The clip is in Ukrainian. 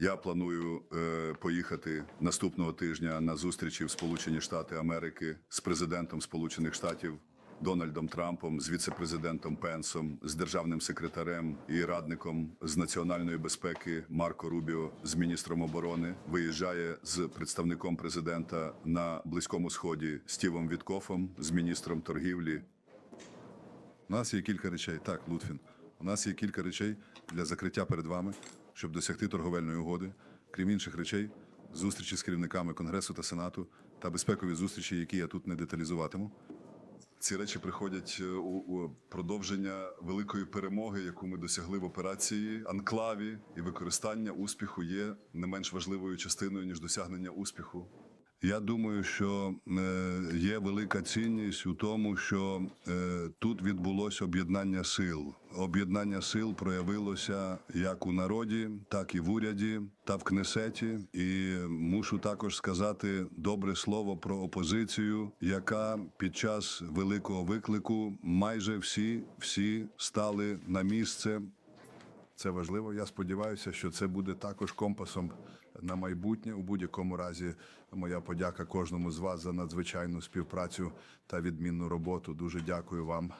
Я планую е, поїхати наступного тижня на зустрічі в Сполучені Штати Америки з президентом Сполучених Штатів Дональдом Трампом, з віцепрезидентом Пенсом, з державним секретарем і радником з національної безпеки Марко Рубіо, з міністром оборони. Виїжджає з представником президента на Близькому Сході Стівом Віткофом, з міністром торгівлі у нас є кілька речей. Так, Лутфін. У нас є кілька речей для закриття перед вами, щоб досягти торговельної угоди. Крім інших речей, зустрічі з керівниками Конгресу та Сенату та безпекові зустрічі, які я тут не деталізуватиму. Ці речі приходять е, у, у продовження великої перемоги, яку ми досягли в операції Анклаві, і використання успіху є не менш важливою частиною ніж досягнення успіху. Я думаю, що е, є велика цінність у тому, що е, тут відбулося об'єднання сил. Об'єднання сил проявилося як у народі, так і в уряді, та в Кнесеті. І мушу також сказати добре слово про опозицію, яка під час великого виклику майже всі, всі стали на місце. Це важливо. Я сподіваюся, що це буде також компасом на майбутнє. У будь-якому разі, моя подяка кожному з вас за надзвичайну співпрацю та відмінну роботу. Дуже дякую вам.